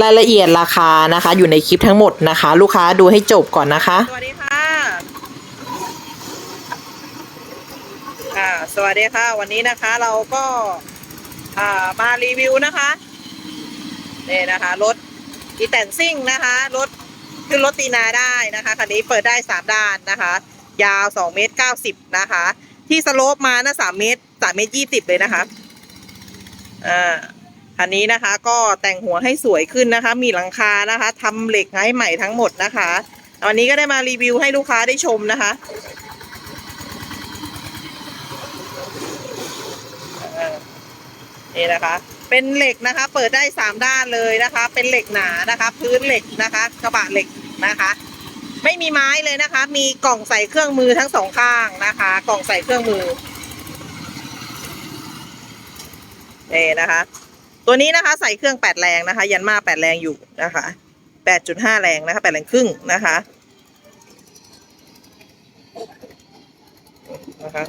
รายละเอียดราคานะคะ อยู่ในคลิปทั้งหมดนะคะ ลูกค้าดูให้จบก่อนนะคะสวัสดีค่ะอ่าสวัสดีค่ะ วันนี้นะคะเราก็อ่ามารีวิวนะคะเนี่ยนะคะรถอีแตนซิ่งนะคะรถขึ้นรถตีนาได้นะคะคันนี้เปิดได้สามด้านนะคะ ยาวสองเมตรเก้าสิบนะคะ ที่สโลปมานะสามเมตรสามเมตรยี่สิบเลยนะคะอ่า คันนี้นะคะก็แต่งหัวให้สวยขึ้นนะคะ มีหลังคานะคะทำเหล็กให้ใหม่ทั้งหมดนะคะวันนี้ก็ได้มารีวิวให้ลูกค้าได้ชมนะคะเนี่นะคะ เป็นเหล็กนะคะ เปิดได้สามด้านเลยนะคะ เป็นเหล็กหนานะคะ พื้นเหล็กนะคะ กระบะเหล็กนะคะ ไม่มีไม้เลยนะคะ มีกล่องใส่เครื่องมือทั้งสองข้างนะคะ กล่องใส่เครื่องมือนี่นะคะ ตัวนี้นะคะใส่เครื่องแปดแรงนะคะ ยันมาแปดแรงอยู่นะคะแปดจุดห้าแรงนะคะแปดแรงครึ่งนะคะนะคะ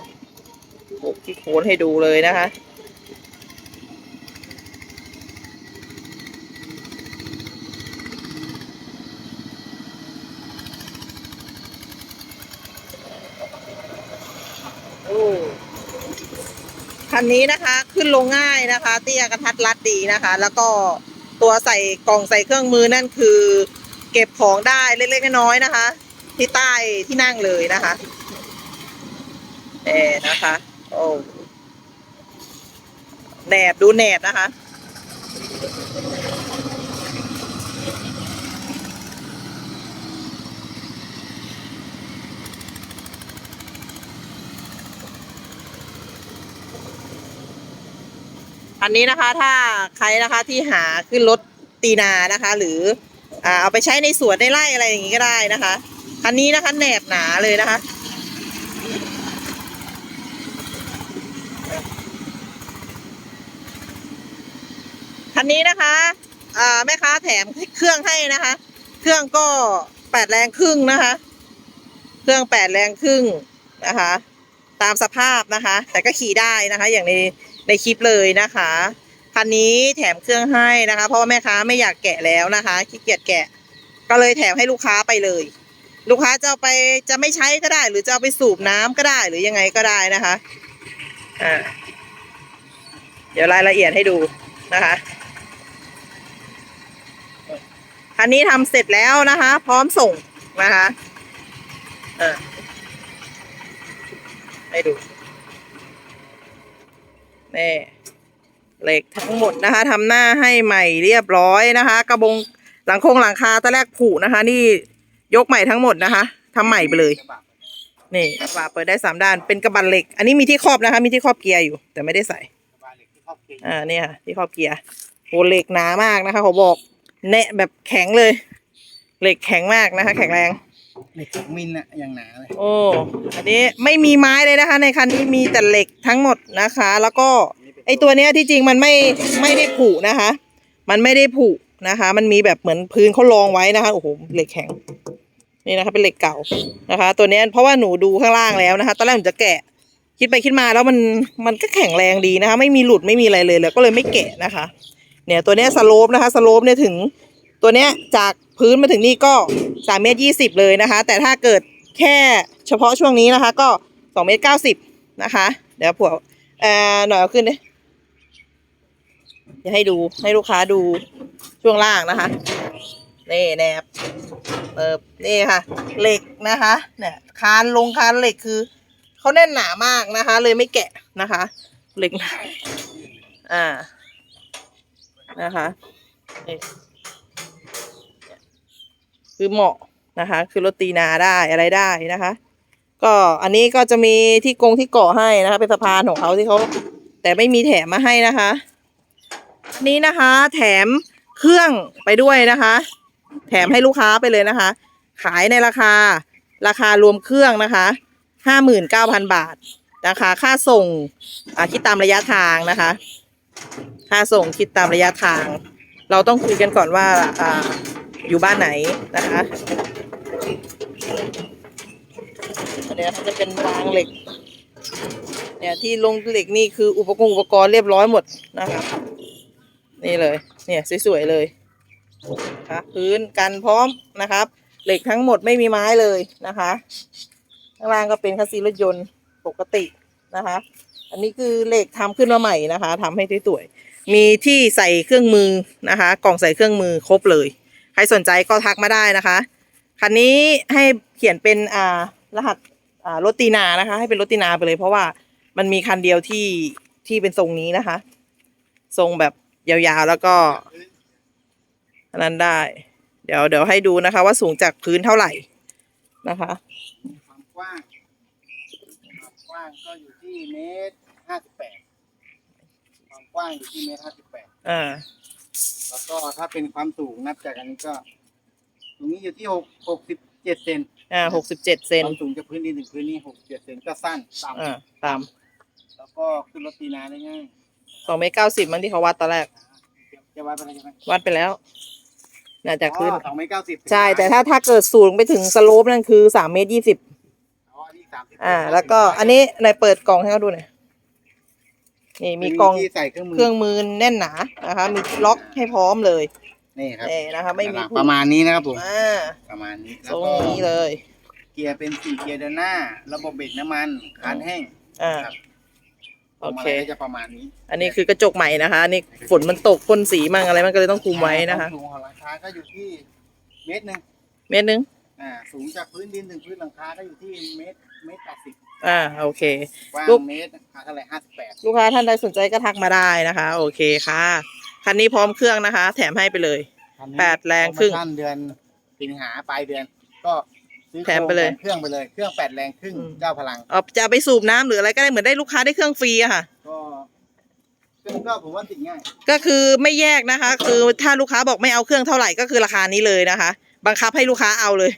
ที่โคนให้ดูเลยนะคะ คันนี้นะคะขึ้นลงง่ายนะคะ เตี้ยกระทัดรัดดีนะคะ แล้วก็ตัวใส่กล่องใส่เครื่องมือนั่นคือ เก็บของได้เล็กๆน้อยๆนะคะ ที่ใต้ที่นั่งเลยนะคะแหนนะคะ โอ้แหนบดูแหนบนะคะ อันนี้นะคะถ้าใครนะคะที่หาขึ้นรถตีนานะคะ หรืออ่าเอาไปใช้ในสวนในไร่อะไรอย่างงี้ก็ได้นะคะอันนี้นะคะแหนบหนาเลยนะคะคันนี้นะคะแม่ค้าแถมเครื่องให้นะคะ เครื่องก็แปดแรงครึ่งนะคะ เครื่องแปดแรงครึ่งนะคะ ตามสภาพนะคะ แต่ก็ขี่ได้นะคะ อย่างใน ในคลิปเลยนะคะคันนี้แถมเครื่องให้นะคะ เพราะว่าแม่ค้าไม่อยากแกะแล้วนะคะขี้เกียจแกะ ก็เลยแถมให้ลูกค้าไปเลย ลูกค้าจะาไปจะไม่ใช้ก็ได้ หรือจะเอาไปสูบน้ำก็ได้หรือยังไงก็ได้นะคะอ่าเดี๋ยวรายละเอียดให้ดูนะคะคันนี้ทำเสร็จแล้วนะคะ พร้อมส่งนะคะเออให้ดู นี่เหล็กทั้งหมดนะคะทำหน้าให้ใหม่เรียบร้อยนะคะ กระบงหลังโครงหลังคาตอนแรกผุนะคะ นี่ยกใหม่ทั้งหมดนะคะทำใหม่ไปเลย นี่กระบะเปิดได้สามด้านเป็นกระบะเหล็ก อันนี้มีที่ครอบนะคะ มีที่ครอบเกียร์อยู่ แต่ไม่ได้ใส่อ่าเนี่ยค่ะที่ครอบเกียร์โหเหล็กหนามากนะคะเขาบอก แนะแบบแข็งเลย เหล็กแข็งมากนะคะ แข็งแรง เหล็กสองมิลอะอย่างหนาเลยโอ้ อันนี้ไม่มีไม้เลยนะคะ ในคันนี้มีแต่เหล็กทั้งหมดนะคะ แล้วก็ไอตัวเนี้ยที่จริงมันไม่ไม่ได้ผุนะคะ มันไม่ได้ผุนะคะ มันมีแบบเหมือนพื้นเขารองไว้นะคะโอ้โหเหล็กแข็งนี่นะคะเป็นเหล็กเก่านะคะ ตัวเนี้ยเพราะว่าหนูดูข้างล่างแล้วนะคะ ตอนแรกหนูจะแกะ คิดไปคิดมาแล้วมันมันก็แข็งแรงดีนะคะ ไม่มีหลุดไม่มีอะไรเลยแล้วก็เลยไม่แกะนะคะ เนี่ยตัวเนี้ยสโลปนะคะสโลปเนี่ยถึง ตัวเนี้ยจากพื้นมาถึงนี่ก็ สามเมตรยี่สิบเลยนะคะ แต่ถ้าเกิดแค่เฉพาะช่วงนี้นะคะ ก็สองเมตรเก้าสิบนะคะ เดี๋ยวผัวเอ่อหน่อยเอาขึ้นดิจะให้ดูให้ลูกค้าดูช่วงล่างนะคะนี่แนบเปิบนี่ค่ะ เหล็กนะคะเนี่ยคานลงคานเหล็กคือเขาแน่นหนามากนะคะ เลยไม่แกะนะคะ เหล็กหนาอ่านะคะนี่ คือเหมาะนะคะ คือรถตีนาได้อะไรได้นะคะ ก็อันนี้ก็จะมีที่กงที่เกาะให้นะคะ เป็นสะพานของเขาที่เขาแต่ไม่มีแถมมาให้นะคะอันนี้นะคะ แถมเครื่องไปด้วยนะคะ แถมให้ลูกค้าไปเลยนะคะ ขายในราคาราคารวมเครื่องนะคะห้าหมื่นเก้าพันบาทนะคะ ค่าส่งอ่าคิดตามระยะทางนะคะ ค่าส่งคิดตามระยะทาง เราต้องคุยกันก่อนว่า อยู่บ้านไหนนะคะอันนี้จะเป็นวางเหล็ก เนี่ยที่ลงเหล็กนี่คืออุปกรณ์อุปกรณ์เรียบร้อยหมดนะคะนี่เลย เนี่ยสวยๆเลยนะคะพื้นกันพร้อมนะครับ เหล็กทั้งหมดไม่มีไม้เลยนะคะ ข้างล่างก็เป็นคัสซีรถยนต์ปกตินะคะ อันนี้คือเหล็กทำขึ้นมาใหม่นะคะทำให้สวยๆมีที่ใส่เครื่องมือนะคะ กล่องใส่เครื่องมือครบเลย ใครสนใจก็ทักมาได้นะคะ คันนี้ให้เขียนเป็นอ่ารหัสอ่ารถตีนานะคะ ให้เป็นรถตีนาไปเลยเพราะว่ามันมีคันเดียวที่ที่เป็นทรงนี้นะคะ ทรงแบบยาวๆแล้วก็อันนั้นได้ เดี๋ยวเดี๋ยวให้ดูนะคะ ว่าสูงจากพื้นเท่าไหร่นะคะความกว้างความกว้างก็อยู่ที่เมตรห้าสิบแปดความกว้างอยู่ที่เมตรห้าสิบแปดอ่า แล้วก็ถ้าเป็นความสูงนับจากอันนี้ก็ ตรงนี้อยู่ที่หกหกสิบเจ็ดเซนอ่าหกสิบเจ็ดเซนความสูงจากพื้นดินถึงพื้นนี้หกเจ็ดเซนก็สั้นต่อ่าตามำแล้วก็ขึ้นรถตีนาได้ง่ายสองเมตรเก้าสิบมันที่เขาวัดตอนแรก จะวัดเป็นอะไรใช่ไหมวัดไปแล้วน่าจากพื้นอ๋อสองเมตรเก้าสิบใช่ แต่ถ้าถ้าเกิดสูงไปถึงสโลปนั่นคือสามเมตรยี่สิบอ๋ออันนี้สามสิบอ่า แล้วก็อันนี้ในเปิดกล่องให้เขาดูหน่อย นี่มีกล่องที่ใส่เครื่องมือเครื่องมือแน่นหนานะคะ มีล็อกให้พร้อมเลยนี่ครับนี่นะคะ ไม่มีประมาณนี้นะครับผมอ่าประมาณนี้ทแล้วรงก็นี้เลย เกียร์เป็นสี่เกียร์เดินหน้า ระบบเบรกน้ำมันคานแห้งอ่าครับโอเคพวงมาลัยก็จะประมาณนี้ อันนี้คือกระจกใหม่นะคะอันนี่ฝนมันตกพ่นสีมั่งอะไรมันก็เลยต้องคุมไว้นะคะวามสูงของหลังคาก็อยู่ที่เมตรหนึ่งเมตรนึง อ่าสูงจากพื้นดินถึงพื้นหลังคาก็อยู่ที่เมตรเมตรแปดสิบอ่าโอเค กว้างลูก เมตรหาเท่าไหร่ห้าสิบแปดลูกค้าท่านใดสนใจก็ทักมาได้นะคะ โอเคค่ะ คันนี้พร้อมเครื่องนะคะ แถมให้ไปเลย แปดแรงครึ่งโปโมชั่นเดือนสิงหาปลายเดือน ก็ซื้อแถมไปเลยโครงเครื่องไปเลยเครื่องแปดแรงครึ่งอืม เจ้าพลัง เอาจะเอาไปสูบน้ำหรืออะไรก็ได้เหมือนได้ลูกค้าได้เครื่องฟรีอะค่ะ ก็เครื่องก็ผมว่าติดง่ายก็คือไม่แยกนะคะ คือถ้าลูกค้าบอกไม่เอาเครื่องเท่าไหร่ก็คือราคานี้เลยนะคะ บังคับให้ลูกค้าเอาเลย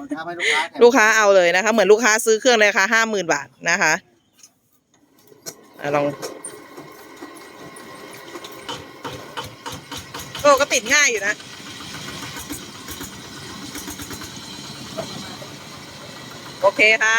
บังคับให้ลูกค้าแถมลูกค้าเอาเลยนะคะ เหมือนลูกค้าซื้อเครื่องเลยราคาห้าหมื่นบาทนะคะอะลองโอ้ก็ติดง่ายอยู่นะโอเคค่ะ